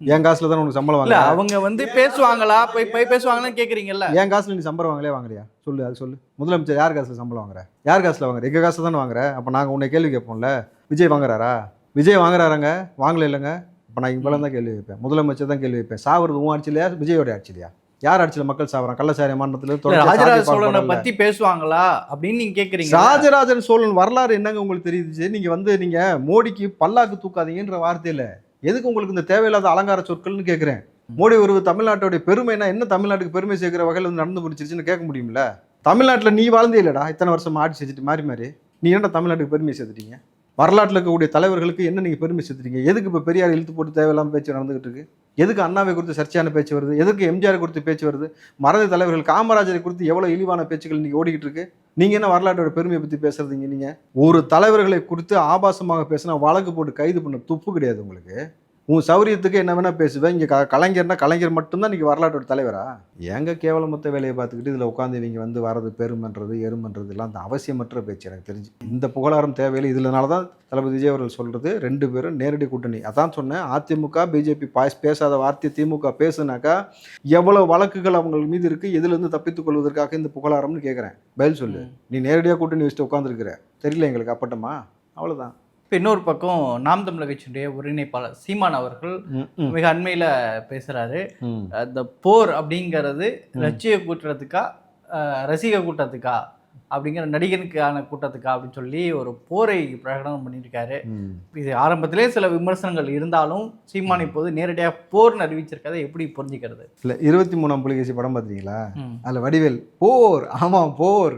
என் காசுல தானே உனக்கு சம்பளம் இல்ல வாங்க அவங்க வந்து பேசுவாங்களா? போய் போய் பேசுவாங்களான்னு கேக்குறீங்கல்ல என் காசுல நீ சம்பளம் வாங்கலையா? வாங்கலையா? சொல்லு அது சொல்லு. முதலமைச்சர் யார் காசுல சம்பளம் வாங்குற? யார் காசுல வாங்குற? எங்க காசுல தானே வாங்குற? அப்ப நாங்க உன்னை கேள்வி கேட்போம்ல. விஜய் வாங்குறாரா? விஜய் வாங்குறாராங்க? வாங்கல இல்லைங்க? அப்ப நான் இவ்வளவு தான் கேள்வி வைப்பேன். முதலமைச்சர் தான் கேள்வி வைப்பேன். சாவறது உன் ஆட்சியிலையா? விஜயோட ஆட்சியிலையா? யார் ஆட்சியில் மக்கள் சாவறான் கள்ளச்சாரி மாநிலத்தில் ராஜராஜ சோழனை பத்தி பேசுவாங்களா? அப்படின்னு நீங்க கேக்குறீங்க. ராஜராஜன் சோழன் வரலாறு என்னங்க உங்களுக்கு தெரியுது? நீங்க வந்து நீங்க மோடிக்கு பல்லாக்கு தூக்காதீங்கன்ற வார்த்தையில எதுக்கு உங்களுக்கு இந்த தேவையில்லாத அலங்கார சொற்கள்னு கேட்குறேன் மோடி ஒரு தமிழ்நாட்டுடைய பெருமைனா என்ன தமிழ்நாட்டுக்கு பெருமை சேர்க்கிற வகையில் வந்து நடந்து முடிச்சிருச்சுன்னு கேட்க முடியும்ல? தமிழ்நாட்டில் நீ வாழ்ந்தே இல்லடா. இத்தனை வருஷமா ஆட்சி செஞ்சுட்டு மாறி மாறி. நீ என்ன தமிழ்நாட்டுக்கு பெருமை சேர்த்துட்டீங்க? வரலாற்றில் இருக்கக்கூடிய தலைவர்களுக்கு என்ன நீங்கள் பெருமை சேர்த்துறீங்க எதுக்கு இப்போ பெரியார் இழுத்து போட்டு தேவையில்லாமல் பேச்சு நடந்துகிட்டு இருக்கு? எதுக்கு அண்ணாவை குறித்து சர்ச்சையான பேச்சு வருது? எதுக்கு எம்ஜிஆர் குறித்து பேச்சு வருது? மறதி தலைவர்கள் காமராஜரை குறித்து எவ்வளோ இழிவான பேச்சுகள் இன்னைக்கு ஓடிக்கிட்டு இருக்கு? நீங்கள் என்ன வரலாற்றோட பெருமையை பற்றி பேசுறதுங்க நீங்கள் ஒரு தலைவர்களை குறித்து ஆபாசமாக பேசினா வழக்கு போட்டு கைது பண்ண துப்பு கிடையாது உங்களுக்கு. உன் சௌரியத்துக்கு என்ன வேணா பேசுவேன். இங்கே க கலைஞர்னா கலைஞர் மட்டும்தான் இன்னைக்கு வரலாற்றோட தலைவரா? ஏங்க கேவலமொத்த வேலையை பார்த்துக்கிட்டு இதில் உட்காந்து இவங்க வந்து வரது பெருமன்றது எருமன்றது எல்லாம் அந்த அவசியமற்ற பேச்சு எனக்கு தெரிஞ்சு. இந்த புகழாரம் தேவையில்லை. இதனால தான் தளபதி விஜய் அவர்கள் சொல்கிறது ரெண்டு பேரும் நேரடி கூட்டணி. அதான் சொன்னேன் அதிமுக பிஜேபி பாய்ஸ் பேசாத வார்த்தை திமுக பேசுனாக்கா எவ்வளவு வழக்குகள் அவங்க மீது இருக்குது எதுலேருந்து தப்பித்துக் கொள்வதற்காக இந்த புகழாரம்னு கேட்குறேன் பதில் சொல்லு. நீ நேரடியாக கூட்டணி வச்சுட்டு உட்காந்துருக்குற தெரியல எங்களுக்கு அப்பட்டமா? அவ்வளோதான் இப்ப இன்னொரு பக்கம் நாம் தமிழர் கட்சியினுடைய ஒருங்கிணைப்பாளர் சீமான் அவர்கள் மிக அண்மையில பேசுறாரு. அந்த போர் அப்படிங்கிறது லட்சிய கூட்டத்துக்கா ரசிக கூட்டத்துக்கா அப்படிங்கிற நடிகனுக்கான கூட்டத்துக்கா அப்படின்னு சொல்லி ஒரு போரை பிரகடனம் பண்ணியிருக்காரு. இது ஆரம்பத்திலே சில விமர்சனங்கள் இருந்தாலும் சீமான் இப்போது நேரடியாக போர் அறிவிச்சிருக்கதை எப்படி புரிஞ்சுக்கிறது? இல்லை இருபத்தி மூணாம் புலிகேசி படம் பார்த்தீங்களா அதில் வடிவேல் போர் ஆமாம் போர்.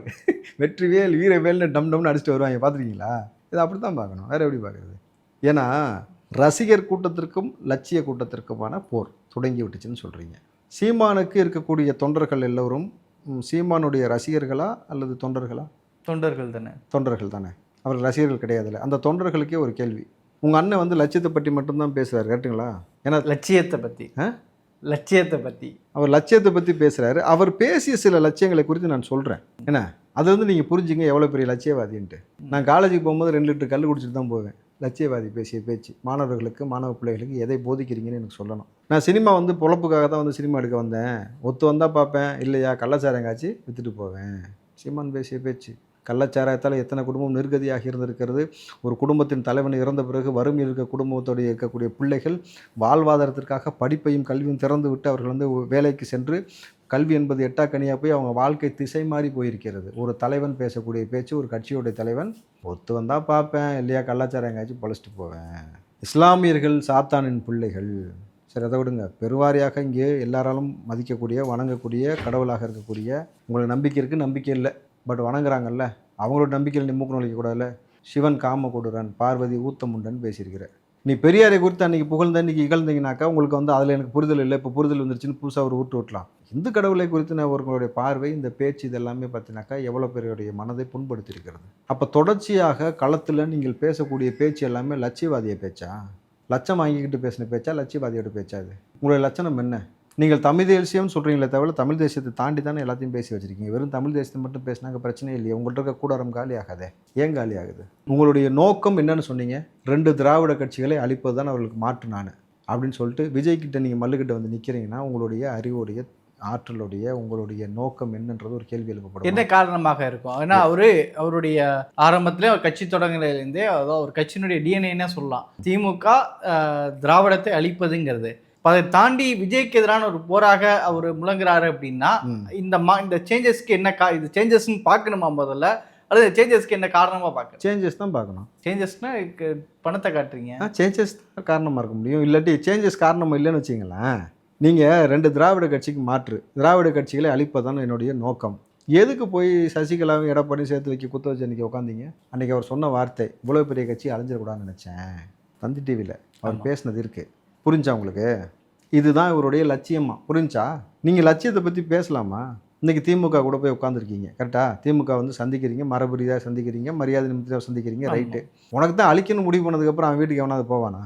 வெற்றிவேல் வீரவேல்னு டம் டம்னு அடிச்சுட்டு வருவாங்க பார்த்துருக்கீங்களா இது அப்படி தான் பார்க்கணும். வேறு எப்படி பார்க்குறது? ஏன்னா ரசிகர் கூட்டத்திற்கும் லட்சிய கூட்டத்திற்குமான போர் தொடங்கி விட்டுச்சுன்னு சொல்கிறீங்க சீமானுக்கு இருக்கக்கூடிய தொண்டர்கள் எல்லோரும் சீமானுடைய ரசிகர்களா அல்லது தொண்டர்களா? தொண்டர்கள் தானே. தொண்டர்கள் தானே. அவர் ரசிகர்கள் கிடையாதுல்ல அந்த தொண்டர்களுக்கே ஒரு கேள்வி. உங்கள் அண்ணன் வந்து லட்சியத்தை பற்றி மட்டும்தான் பேசுகிறாரு கேட்டுங்களா? ஏன்னா லட்சியத்தை பத்தி. ஆ? லட்சியத்தை பத்தி. அவர் லட்சியத்தை பற்றி பேசுகிறாரு அவர் பேசிய சில லட்சியங்களை குறித்து நான் சொல்கிறேன் என்ன? அது வந்து நீங்கள் புரிஞ்சுங்க எவ்வளோ பெரிய லட்சியவாதின்ட்டு. நான் காலேஜுக்கு போகும்போது ரெண்டு லிட்டர் கல் குடிச்சிட்டு தான் போவேன். லட்சியவாதி பேசிய பேச்சு. மாணவர்களுக்கு மாணவ பிள்ளைகளுக்கு எதை போதிக்கிறீங்கன்னு எனக்கு சொல்லணும். நான் சினிமா வந்து பொழப்புக்காக தான் வந்து சினிமா எடுக்க வந்தேன். ஒத்து வந்தால் பார்ப்பேன். இல்லையா கள்ளச்சாரங்காச்சு விற்றுட்டு போவேன். சீமான் பேசிய பேச்சு. கள்ளச்சாராயத்தால் எத்தனை குடும்பம் நிர்கதியாக இருந்திருக்கிறது? ஒரு குடும்பத்தின் தலைவன் இறந்த பிறகு வறுமையில் இருக்க குடும்பத்தோடு இருக்கக்கூடிய பிள்ளைகள் வாழ்வாதாரத்திற்காக படிப்பையும் கல்வியும் திறந்து விட்டு அவர்கள் வந்து வேலைக்கு சென்று கல்வி என்பது எட்டாக்கனியாக போய் அவங்க வாழ்க்கை திசை மாறி போயிருக்கிறது. ஒரு தலைவன் பேசக்கூடிய பேச்சு ஒரு கட்சியோடைய தலைவன் ஒத்து வந்தால் பார்ப்பேன். இல்லையா கலாச்சாரம் எங்காச்சும் பொழைச்சிட்டு போவேன். இஸ்லாமியர்கள் சாத்தானின் பிள்ளைகள். சரி அதை விடுங்க. பெருவாரியாக இங்கே எல்லாராலும் மதிக்கக்கூடிய வணங்கக்கூடிய கடவுளாக இருக்கக்கூடிய உங்களுக்கு நம்பிக்கை இருக்குது நம்பிக்கை இல்லை. பட் வணங்குறாங்கல்ல. அவங்களோட நம்பிக்கையில் நீ மூக்கு நுழைக்கக்கூடாதுல்ல சிவன் காம கொடுறன் பார்வதி ஊத்தமுண்டன் பேசியிருக்கிறேன் நீ பெரியாரை குறித்து அன்றைக்கி புகழ்ந்த இன்றைக்கி இகழ்ந்தீங்கனாக்கா உங்களுக்கு வந்து அதில் எனக்கு புரிதல் இல்லை. இப்போ புரிதல் வந்துருச்சுன்னு புதுசாக ஒரு ஊட்டு ஓட்டலாம் இந்து கடவுளை குறித்து அவர்களுடைய பார்வை இந்த பேச்சு இதெல்லாமே பார்த்தினாக்கா எவ்வளோ பேருடைய மனதை புண்படுத்தியிருக்கிறது. அப்போ தொடர்ச்சியாக களத்தில் நீங்கள் பேசக்கூடிய பேச்சு எல்லாமே லட்சியவாதிய பேச்சா? லட்சம் வாங்கிக்கிட்டு பேசின பேச்சா லட்சியவாதியோட பேச்சா இது? உங்களுடைய லட்சணம் என்ன? நீங்கள் தமிழ் தேசியம்னு சொல்கிறீங்களே தவிர தமிழ் தேசியத்தை தாண்டி தானே எல்லாத்தையும் பேசி வச்சிருக்கீங்க? வெறும் தமிழ் தேசியத்தை மட்டும் பேசினாங்க பிரச்சனையே இல்லையே. உங்கள்கிட்ட இருக்க கூடாரம் காலி ஆகாதே. ஏன் காலி ஆகுது? உங்களுடைய நோக்கம் என்னன்னு சொன்னீங்க. ரெண்டு திராவிட கட்சிகளை அழிப்பது தான் அவர்களுக்கு மாற்று நான் அப்படின்னு சொல்லிட்டு விஜய் கிட்ட நீங்கள் மல்லுக்கிட்ட வந்து நிற்கிறீங்கன்னா உங்களுடைய அறிவுடைய ஆற்றலுடைய உங்களுடைய நோக்கம் என்னன்றது ஒரு கேள்வி எழுப்பப்படும். என்ன காரணமாக இருக்கும்? ஏன்னா அவரு அவருடைய ஆரம்பத்திலே அவர் கட்சி தொடங்குறதுலேருந்தே அதாவது ஒரு கட்சியினுடைய டிஎன்ஏன்னே சொல்லலாம். திமுக திராவிடத்தை அழிப்பதுங்கிறது. அதை தாண்டி விஜய்க்கு எதிரான ஒரு போராக அவர் முழங்குறாரு அப்படின்னா. இந்த மா இந்த சேஞ்சஸ்க்கு என்ன கா இது சேஞ்சஸ்ன்னு பார்க்கணுமா முதல்ல? அல்லது சேஞ்சஸ்க்கு என்ன காரணமா பார்க்க சேஞ்சஸ் தான் பார்க்கணும். சேஞ்சஸ்னா பணத்தை காட்டுறீங்க. சேஞ்சஸ் காரணமாக இருக்க முடியும். இல்லாட்டி சேஞ்சஸ் காரணம் இல்லைன்னு வச்சிங்களேன் நீங்கள் ரெண்டு திராவிட கட்சிக்கு மாற்று. திராவிட கட்சிகளை அழிப்பதுதான் என்னுடைய நோக்கம். எதுக்கு போய் சசிகலாவும் எடப்பாடி சேர்த்து வைக்க குத்த வச்சு அன்றைக்கி உட்காந்தீங்க அன்றைக்கி அவர் சொன்ன வார்த்தை இவ்வளோ பெரிய கட்சி அழிஞ்சிடக்கூடாதுன்னு நினச்சேன். தந்தி டிவியில் அவர். பேசினது இருக்குது புரிஞ்சா உங்களுக்கு? இதுதான் இவருடைய லட்சியமா? புரிஞ்சா நீங்கள் லட்சியத்தை பற்றி பேசலாமா? இன்றைக்கி திமுக கூட போய் உட்காந்துருக்கீங்க கரெக்டாக திமுக வந்து சந்திக்கிறீங்க மரபு ரீதியாக சந்திக்கிறீங்க மரியாதை நிமித்தமாக சந்திக்கிறீங்க. ரைட்டு. உனக்கு தான் அழிக்கணும் முடிவு பண்ணதுக்கப்புறம் அவன் வீட்டுக்கு எவனாவது போவானா?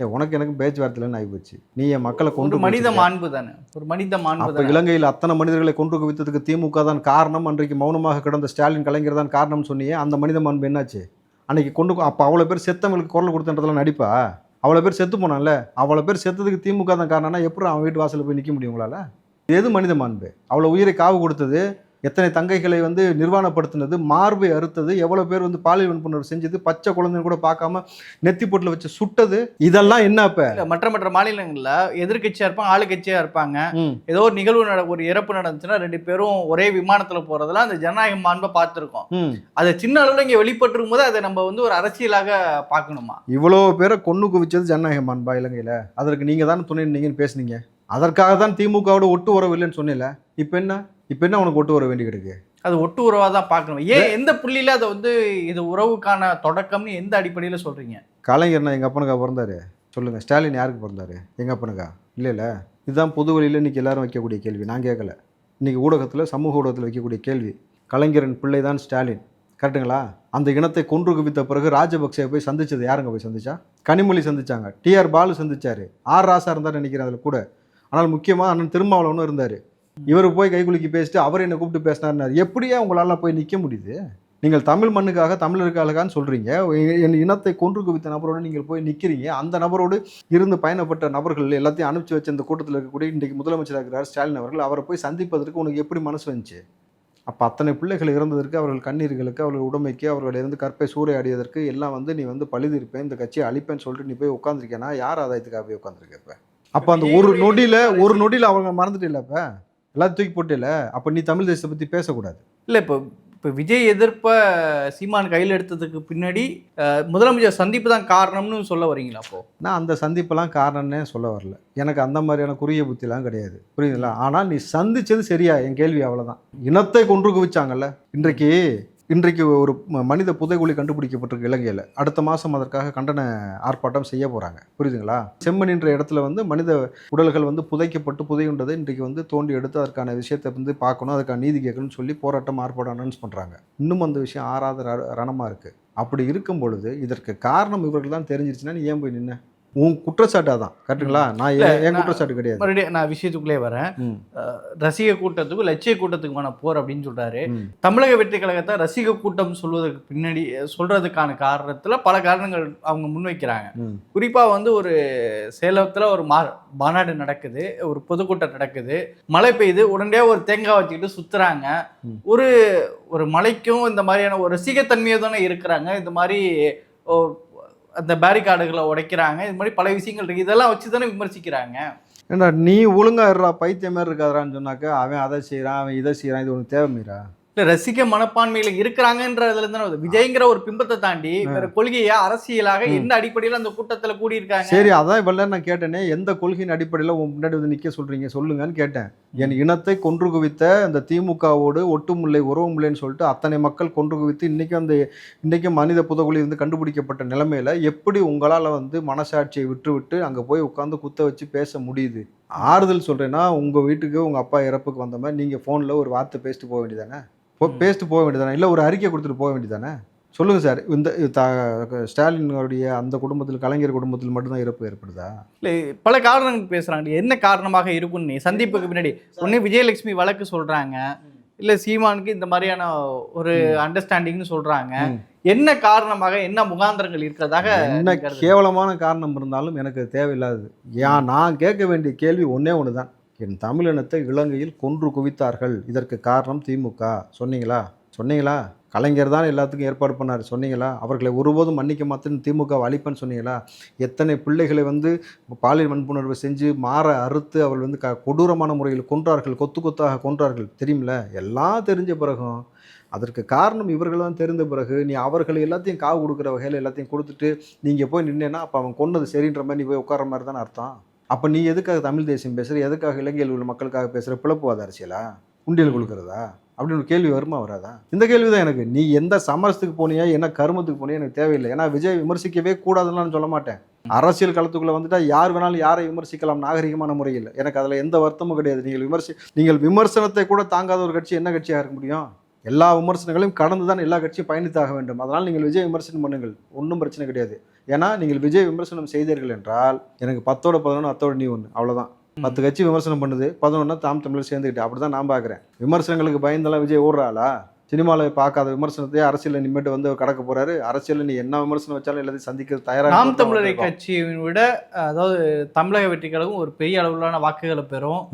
ஏ உனக்கு எனக்கு பேச்சுவார்த்தையிலன்னு ஆகிப்போச்சு நீ என் மக்களை கொண்டு மனித மாண்பு தானே? ஒரு மனித மாண்பு அப்போ இலங்கையில் அத்தனை மனிதர்களை கொன்று குவித்ததுக்கு திமுக தான் காரணம்? அன்றைக்கு மௌனமாக கிடந்த ஸ்டாலின் கலைஞர் தான் காரணம் சொன்னியே அந்த மனித மாண்பு என்னாச்சு? அன்னைக்கு கொண்டு அப்போ அவ்வளோ பேர் செத்தவங்களுக்கு குரல் கொடுத்தன்றதெல்லாம் நடிப்பா? அவ்வளோ பேர் செத்து போனான்ல? அவ்வளோ பேர் செத்ததுக்கு திமுக தான் காரணம்னா எப்படி அவன் வீட்டு வாசலில் போய் நிற்க முடியும் உங்களால்? இது எது மனித மாண்பு? அவ்வளோ உயிரை காவு கொடுத்தது எத்தனை தங்கைகளை வந்து நிர்வாணப்படுத்தினது மார்பை அறுத்தது எவ்வளோ பேர் வந்து பாலியல் வன்புணர்வு செஞ்சது பச்சை குழந்தைன்னு கூட பார்க்காம நெத்தி பொட்டில் வச்சு சுட்டது இதெல்லாம் என்ன இல்ல, மற்ற மற்ற மாநிலங்கள்ல எதிர்க்கட்சியா இருப்பாங்க ஆளுங்கட்சியா இருப்பாங்க. ஏதோ ஒரு நிகழ்வு நட ஒரு இறப்பு நடந்துச்சுன்னா ரெண்டு பேரும் ஒரே விமானத்துல போறதெல்லாம் அந்த ஜனநாயக மாண்பை பார்த்துருக்கோம். அது சின்ன அளவுல இங்க வெளிப்பட்டிருக்கும் போது அதை நம்ம வந்து ஒரு அரசியலாக பார்க்கணுமா? இவ்வளோ பேரை கொண்டு குவிச்சது ஜனநாயக மாண்பா இலங்கையில்? அதற்கு நீங்கள் தானே துணை நின்னீங்கன்னு பேசுனீங்க. அதற்காக தான் திமுகவோட ஒட்டு உறவு இல்லைன்னு சொன்னேன்ல இப்போ என்ன? இப்போ என்ன உனக்கு ஒட்டு உறவு வேண்டி கிடக்கு அது ஒட்டு உறவா தான் பார்க்கணும். ஏன் எந்த புள்ளியில அதை வந்து இது உறவுக்கான தொடக்கம்னு எந்த அடிப்படையில சொல்றீங்க? கலைஞர்னா எங்கள் அப்பனுக்கா பிறந்தாரு? சொல்லுங்கள் ஸ்டாலின் யாருக்கு பிறந்தாரு? எங்கள் அப்பனுக்கா? இல்லை இல்லை. இதுதான் பொது வழியில் இன்றைக்கி எல்லாரும் வைக்கக்கூடிய கேள்வி. நான் கேட்கல இன்றைக்கி ஊடகத்தில் சமூக ஊடகத்தில் வைக்கக்கூடிய கேள்வி. கலைஞரின் பிள்ளை தான் ஸ்டாலின். கரெக்டுங்களா அந்த இனத்தை கொன்று குவித்த பிறகு ராஜபக்சே போய் சந்திச்சது யாருங்க போய் சந்திச்சா? கனிமொழி சந்திச்சாங்க. டிஆர் பாலு சந்திச்சாரு. ஆர் ராசா இருந்தார் நினைக்கிறேன் அதில் கூட. ஆனால் முக்கியமாக அண்ணன் திருமாவளவனும் இருந்தார். இவர் போய் கைகுலுக்கி பேசிட்டு அவர் என்னை கூப்பிட்டு பேசினார்னாரு. எப்படியா உங்களால் போய் நிற்க முடியுது? நீங்கள் தமிழ் மண்ணுக்காக தமிழருக்காகன்னு சொல்கிறீங்க என் இனத்தை கொன்று குவித்த நபரோடு நீங்கள் போய் நிற்கிறீங்க அந்த நபரோடு இருந்து பயணப்பட்ட நபர்கள் எல்லாத்தையும் அனுப்பிச்சு வச்ச இந்த கூட்டத்தில் இருக்கக்கூடிய இன்றைக்கு முதலமைச்சராக இருக்கிறார் ஸ்டாலின் அவர்கள். அவரை போய் சந்திப்பதற்கு உனக்கு எப்படி மனசு வந்துச்சு? அப்போ அத்தனை பிள்ளைகள் இறந்ததற்கு அவர்கள் கண்ணீர்களுக்கு அவர்கள் உடைமைக்கு அவர்கள் இருந்து கற்பை சூறையாடியதற்கு எல்லாம் வந்து நீ வந்து பழுதிருப்பேன். இந்த கட்சியை அழிப்பேன்னு சொல்லிட்டு நீ போய் உட்காந்துருக்கேனா யார் ஆதாயத்துக்காக போய் உட்காந்துருக்க இப்போ? அப்போ அந்த ஒரு நொடியில் ஒரு நொடியில் அவங்க மறந்துட்டு இல்லை இப்போ? எல்லாத்தையும் தூக்கி போட்டில்ல அப்போ நீ தமிழ் தேசத்தை பற்றி பேசக்கூடாது. இல்ல இப்போ இப்போ விஜய் எதிர்ப்ப சீமான் கையில் எடுத்ததுக்கு பின்னாடி முதலமைச்சர் சந்திப்பு தான் காரணம்னு சொல்ல வரீங்களா அப்போ? நான் அந்த சந்திப்பெல்லாம் காரணம்னே சொல்ல வரல. எனக்கு அந்த மாதிரியான குறுகிய புத்திலாம் கிடையாது. புரியுதுங்களா? ஆனால் நீ சந்திச்சது சரியா? என் கேள்வி அவ்வளோதான் இனத்தை கொன்று குவிச்சாங்கல்ல? இன்றைக்கு இன்றைக்கு ஒரு மனித புதைகுழி கண்டுபிடிக்கப்பட்டிருக்கு இலங்கையில். அடுத்த மாதம் அதற்காக கண்டன ஆர்ப்பாட்டம் செய்ய போகிறாங்க புரியுதுங்களா? செம்மணின்ற இடத்துல வந்து மனித உடல்கள் வந்து புதைக்கப்பட்டு புதையுண்டதை இன்றைக்கு வந்து தோண்டி எடுத்து அதற்கான விஷயத்தை வந்து பார்க்கணும் அதுக்கான நீதி கேட்கணும்னு சொல்லி போராட்டம் ஆர்ப்பாட்டம் அனௌன்ஸ் பண்ணுறாங்க இன்னும் அந்த விஷயம் ஆறாத ர- இருக்குது அப்படி இருக்கும் பொழுது இதற்கு காரணம் இவர்கள் தான் தெரிஞ்சிருச்சுன்னா நீ ஏன் போய் நின்ன? உன் குற்றச்சாட்டு அதான். கரெக்டுங்களா நான் என் குற்றச்சாட்டு கிடையாது. மறுபடியும் நான் விஷயத்துக்குள்ளே வரேன். ரசிக கூட்டத்துக்கும் லட்சிய கூட்டத்துக்குமான போர் அப்படின்னு சொல்றாரு. தமிழக வெற்றி கழகத்தை ரசிக கூட்டம் சொல்வதற்கு பின்னாடி சொல்றதுக்கான காரணத்துல பல காரணங்கள் அவங்க முன்வைக்கிறாங்க. குறிப்பா வந்து ஒரு சேலத்துல ஒரு மா மாநாடு நடக்குது. ஒரு பொதுக்கூட்டம் நடக்குது. மழை பெய்யுது. உடனடியாக ஒரு தேங்காய் வச்சுக்கிட்டு சுத்துறாங்க. ஒரு ஒரு மலைக்கும் இந்த மாதிரியான ஒரு ரசிகத்தன்மையை தானே இருக்கிறாங்க. இந்த மாதிரி அந்த பேரிகார்டுகளை உடைக்கிறாங்க. இது மாதிரி பல விஷயங்கள் இருக்கு. இதெல்லாம் வச்சு தானே விமர்சிக்கிறாங்க. ஏண்டா நீ ஒழுங்கா இருடா பைத்தியம் மாதிரி இருக்காதான்னு சொன்னாக்க அவன் அதை செய்கிறான் அவன் இதை செய்கிறான் இது உனக்கு தேவை இல்ல ரசிக மனப்பான்மையில இருக்கிறாங்கன்றதுல இருந்து. விஜய்ங்கிற ஒரு பிம்பத்தை தாண்டி வேற கொள்கையா அரசியலாக என்ன அடிப்படையில அந்த கூட்டத்துல கூடி இருக்காங்க சரி அதான் இவ்வளோ நான் கேட்டேனே எந்த கொள்கையின் அடிப்படையில் உன் முன்னாடி வந்து நிற்க சொல்கிறீங்க சொல்லுங்கன்னு கேட்டேன். என் இனத்தை கொன்று குவித்த இந்த திமுகவோடு ஒட்டுமுல்லை உறவுமுல்லைன்னு சொல்லிட்டு அத்தனை மக்கள் கொன்று குவித்து இன்றைக்கும் அந்த இன்றைக்கும் மனித புதகுழி வந்து கண்டுபிடிக்கப்பட்ட நிலைமையில எப்படி உங்களால் வந்து மனசாட்சியை விட்டு விட்டு அங்கே போய் உட்காந்து குத்த வச்சு பேச முடியுது? ஆறுதல் சொல்கிறேன்னா உங்கள் வீட்டுக்கு உங்கள் அப்பா இறப்புக்கு வந்த மாதிரி நீங்கள் ஃபோனில் ஒரு வார்த்தை பேசிட்டு போக வேண்டியதானே பேசிட்டு போக வேண்டியதானே இல்லை ஒரு அறிக்கை கொடுத்துட்டு போக வேண்டியதானே சொல்லுங்கள் சார். இந்த ஸ்டாலினுடைய அந்த குடும்பத்தில் கலைஞர் குடும்பத்தில் மட்டும்தான் இறப்பு ஏற்படுதா? இல்ல பல காரணங்கள் பேசுறாங்க. என்ன காரணமாக இருக்கும் நீ சந்திப்புக்கு பின்னாடி. ஒண்ணு விஜயலட்சுமி வழக்கு சொல்றாங்க. இல்ல சீமானுக்கு இந்த மாதிரியான ஒரு அண்டர்ஸ்டாண்டிங்னு சொல்றாங்க. ம். என்ன காரணமாக என்ன முகாந்திரங்கள் இருக்கிறதாக என்ன? கேவலமான காரணம் இருந்தாலும் எனக்கு அது தேவையில்லாதது. ஏன் நான் கேட்க வேண்டிய கேள்வி ஒன்றே ஒன்று தான் என் தமிழினத்தை இலங்கையில் கொன்று குவித்தார்கள். இதற்கு காரணம் திமுக சொன்னீங்களா? சொன்னீங்களா? கலைஞர் தான் எல்லாத்துக்கும் ஏற்பாடு பண்ணார். சொன்னீங்களா? அவர்களை ஒருபோதும் மன்னிக்க மாட்டேன்னு திமுக அழிப்பேன்னு சொன்னீங்களா? எத்தனை பிள்ளைகளை வந்து பாலியல் வன்புணர்வு செஞ்சு மாற அறுத்து அவர்கள் வந்து க கொடூரமான முறையில் கொன்றார்கள் கொத்து கொத்தாக கொன்றார்கள் தெரியுமில்ல? எல்லாம் தெரிஞ்ச பிறகும் அதற்கு காரணம் இவர்கள்தான் தெரிந்த பிறகு நீ அவர்கள் எல்லாத்தையும் காவு கொடுக்குற வகையில் எல்லாத்தையும் கொடுத்துட்டு நீங்கள் போய் நின்னேன்னா அப்போ அவன் கொன்னது சரின்ற மாதிரி நீ போய் உட்கார மாதிரி தானே அர்த்தம்? அப்போ நீ எதுக்காக தமிழ் தேசியம் பேசுகிற எதுக்காக இலங்கையில் உள்ள மக்களுக்காக பேசுகிற பிளப்புவாத அரசியலா? உண்டியல் கொடுக்குறதா அப்படின்னு ஒரு கேள்வி வருமா வராதா? இந்த கேள்வி தான் எனக்கு. நீ எந்த சமரசத்துக்கு போனியா? என்ன கருமத்துக்கு போனியா? எனக்கு தேவையில்லை. ஏன்னா விஜய் விமர்சிக்கவே கூடாதுன்னு நான் சொல்ல மாட்டேன். அரசியல் களத்துக்குள்ளே வந்துட்டால் யார் வேணாலும் யாரை விமர்சிக்கலாம் நாகரிகமான முறையில். எனக்கு அதில் எந்த வருத்தமும் கிடையாது. நீங்கள் விமர்சி நீங்கள் விமர்சனத்தை கூட தாங்காத ஒரு கட்சி என்ன கட்சியாக இருக்க முடியும்? எல்லா விமர்சனங்களையும் கடந்து தான் எல்லா கட்சியும் பயணித்தாக வேண்டும். அதனால் நீங்கள் விஜய் விமர்சனம் பண்ணுங்கள். ஒன்றும் பிரச்சனை கிடையாது. ஏன்னா நீங்கள் விஜய் விமர்சனம் செய்தீர்கள் என்றால் எனக்கு பத்தோட பதினொன்று அத்தோட நீ ஒன்று அவ்வளோதான் பத்து கட்சி விமர்சனம் பண்ணுது பதினொன்னா தாம் தமிழர் சேர்ந்துக்கிட்டு அப்படி தான் நான் பார்க்குறேன் விமர்சனங்களுக்கு பயந்தெல்லாம் விஜய் ஓடுறாளா? சினிமாவில் பார்க்காத விமர்சனத்தையே அரசியலில் நிமிட்டு வந்து கடக்க போறாரு. அரசியலில் நீ என்ன விமர்சனம் வச்சாலும் எல்லாத்தையும் சந்திக்க தயாராக நாம் தமிழரை கட்சியை விட அதாவது தமிழக வெற்றி கழகம் ஒரு பெரிய அளவிலான வாக்குகளை பெறும்.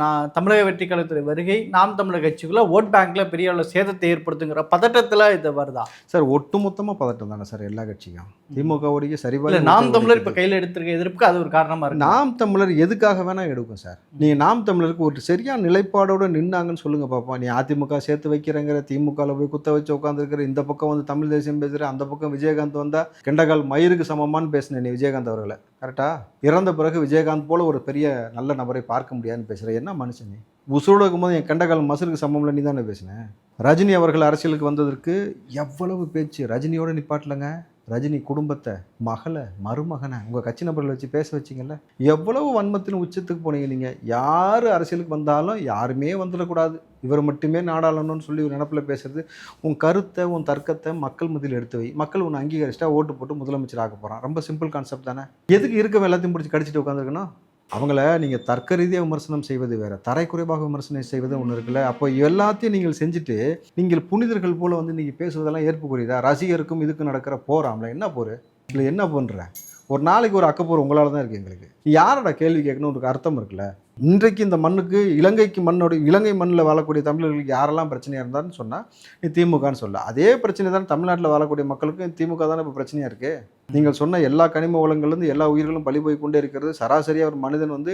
நான் தமிழக வெற்றி கழகத்துடைய வருகை நாம் தமிழர் கட்சிக்குள்ள ஓட் பேங்க்ல பெரிய அளவு சேதத்தை ஏற்படுத்துங்கிற பதட்டத்துல இது வருதா? சார் ஒட்டுமொத்தமாக பதட்டம் தானே சார் எல்லா கட்சியும் திமுகவுடைய இல்ல சரிபாக நாம் தமிழர் இப்ப கையில எடுத்திருக்க எதிர்ப்புக்கு அது ஒரு காரணமா இருக்கு. நாம் தமிழர் எதுக்காக வேணா எடுக்கும் சார். நீங்க நாம் தமிழருக்கு ஒரு சரியான நிலைப்பாடோட நின்னாங்கன்னு சொல்லுங்க பாப்பா. நீ அதிமுக சேர்த்து வைக்கிறங்கிற திமுகவில் போய் குத்த வச்சு உட்காந்துருக்கிற இந்த பக்கம் வந்து தமிழ் தேசியம் பேசுகிற அந்த பக்கம் விஜயகாந்த் வந்தால் கெண்டகால் மயிருக்கு சமமான்னு பேசினேன் நீ விஜயகாந்த் அவர்களை. கரெக்டாக இறந்த பிறகு விஜயகாந்த் போல் ஒரு பெரிய நல்ல நபரை பார்க்க முடியாதுன்னு பேசுகிறேன் என்ன மனுஷன் நீ? உசுரோடு இருக்கும்போது என் கெண்டகால் மசருக்கு சமம்ல நீ தானே பேசினேன் ரஜினி அவர்கள் அரசியலுக்கு வந்ததற்கு எவ்வளவு பேச்சு? ரஜினியோட நிப்பாட்டலங்க. ரஜினி குடும்பத்தை மகளை மருமகனை உங்கள் கட்சி நபர்களை வச்சு பேச வச்சிங்கல்ல? எவ்வளவு வன்மத்தின் உச்சத்துக்கு போனீங்க நீங்கள் யார் அரசியலுக்கு வந்தாலும் யாருமே வந்துடக்கூடாது. இவர் மட்டுமே நாடாளணும்னு சொல்லி ஒரு நினப்பில் பேசுறது. உன் கருத்தை உன் தர்க்கத்தை மக்கள் முதலில் எடுத்து வை. மக்கள் உன்னை அங்கீகரிச்சிட்டா ஓட்டு போட்டு முதலமைச்சர் ஆக போகிறான் ரொம்ப சிம்பிள் கான்செப்ட் தானே? எதுக்கு இருக்க எல்லாத்தையும் பிடிச்சி கடிச்சிட்டு உட்காந்துருக்கணும் அவங்கள நீங்கள் தர்க்க ரீதியாக விமர்சனம் செய்வது வேற தரைக்குறைவாக விமர்சனம் செய்வது ஒன்று இருக்குல்ல. அப்போ எல்லாத்தையும் நீங்கள் செஞ்சுட்டு நீங்கள் புனிதர்கள் போல வந்து நீங்கள் பேசுவதெல்லாம் ஏற்புக்குரியதா? ரசிகருக்கும் இதுக்கும் நடக்கிற போறாம்ல என்ன போர்? இல்லை என்ன பண்ணுற ஒரு நாளைக்கு ஒரு அக்கப்போர் உங்களால் தான் இருக்குது எங்களுக்கு. யாரோட கேள்வி கேட்கணும் ஒரு அர்த்தம் இருக்குல்ல? இன்றைக்கு இந்த மண்ணுக்கு இலங்கைக்கு மண்ணோட இலங்கை மண்ணில் வாழக்கூடிய தமிழர்களுக்கு யாரெல்லாம் பிரச்சனையாக இருந்தான்னு சொன்னால் நீ திமுகன்னு சொல்ல. அதே பிரச்சனை தான் தமிழ்நாட்டில் வாழக்கூடிய மக்களுக்கும் திமுக தானே இப்போ பிரச்சனையாக இருக்குது நீங்கள் சொன்ன எல்லா கனிம வளங்கள்லேருந்து எல்லா உயிர்களும் பலி போய் கொண்டே இருக்கிறது. சராசரியாக ஒரு மனிதன் வந்து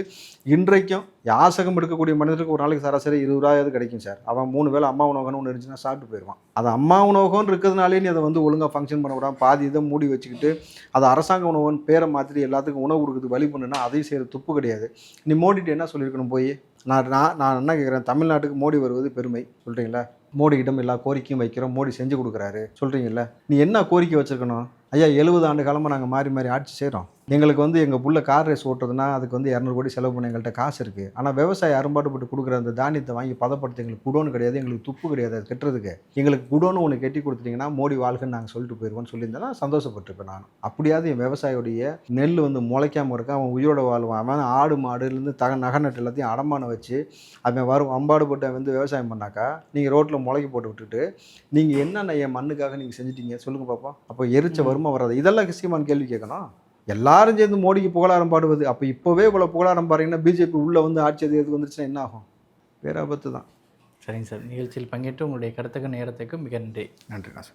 இன்றைக்கும் யாசகம் எடுக்கக்கூடிய மனிதனுக்கு ஒரு நாளைக்கு சராசரி இருபது ரூபாயாவது கிடைக்கும் சார். அவன் மூணு வேலை அம்மா உணவகம்னு ஒன்று இருந்துச்சுன்னா சாப்பிட்டு போயிடுவான். அது அம்மா உணவகம்னு இருக்கிறதுனாலே நீ அதை வந்து ஒழுங்காக ஃபங்க்ஷன் பண்ண விடாம பாதி இதை மூடி வச்சுக்கிட்டு அது அரசாங்க உணவுன்னு பேரை மாற்றி எல்லாத்துக்கும் உணவு கொடுக்குறது வழி பண்ணுனா அதையும் செய்கிற துப்பு கிடையாது. நீ மோடிட்டு என்ன சொல்லியிருக்கணும் போய்? நான் நான் நான் என்ன கேட்குறேன்? தமிழ்நாட்டுக்கு மோடி வருவது பெருமை. சொல்கிறீங்களா மோடியிடம் எல்லா கோரிக்கையும் வைக்கிறோம். மோடி செஞ்சு கொடுக்குறாரு. சொல்கிறீங்களா நீ என்ன கோரிக்கை வச்சுருக்கணும்? ஐயா எழுபது ஆண்டு காலமாக நாங்கள் மாறி மாறி ஆட்சி செய்கிறோம் எங்களுக்கு வந்து எங்கள் புள்ள கார் ரேஸ் ஓட்டுறதுனா அதுக்கு வந்து இரநூறு கோடி செலவு பண்ண எங்கள்கிட்ட காசு இருக்குது ஆனால் விவசாயி அரும்பாடுபட்டு கொடுக்குற அந்த தானியத்தை வாங்கி பதப்படுத்த எங்களுக்கு குடோன் கிடையாது எங்களுக்கு துப்பு கிடையாது அது கட்டுறதுக்கு. எங்களுக்கு குடோன்னு ஒன்று கட்டி கொடுத்துட்டீங்கன்னா மோடி வாழ்க்கைன்னு நாங்கள் சொல்லிட்டு போயிடுவோம்னு சொல்லியிருந்தேன்னா சந்தோஷப்பட்டிருப்பேன் நான் அப்படியாவது என் விவசாயியுடைய நெல் வந்து முளைக்காமல் இருக்க அவன் உயிரோட வாழ்வான். அவன் ஆடு மாடுலேருந்து தக நகை நட்டு எல்லாத்தையும் அடமானம் வச்சு அவன் வரும் அம்பாடுபட்டு அவன் வந்து விவசாயம் பண்ணாக்கா நீங்கள் ரோட்டில் முளைக்க போட்டு விட்டுட்டு நீங்கள் என்னென்ன என் மண்ணுக்காக நீங்கள் செஞ்சிட்டீங்க சொல்லுங்கள் பார்ப்போம் அப்போ எரிச்ச வருமா வராது? இதெல்லாம் கிசியமான கேள்வி கேட்கணும். எல்லாரும் சேர்ந்து மோடிக்கு புகழாரம் பாடுவது. அப்போ இப்போவே இவ்வளோ புகழாரம் பாருங்கன்னா பிஜேபி உள்ளே வந்து ஆட்சி அதிகாரத்துக்கு வந்துருச்சுன்னா என்ன ஆகும்? பேராபத்து தான் சரிங்க சார். நிகழ்ச்சியில் பங்கேற்று உங்களுடைய கருத்துக்கு நேரத்துக்கு மிக நன்றி. நன்றி நான்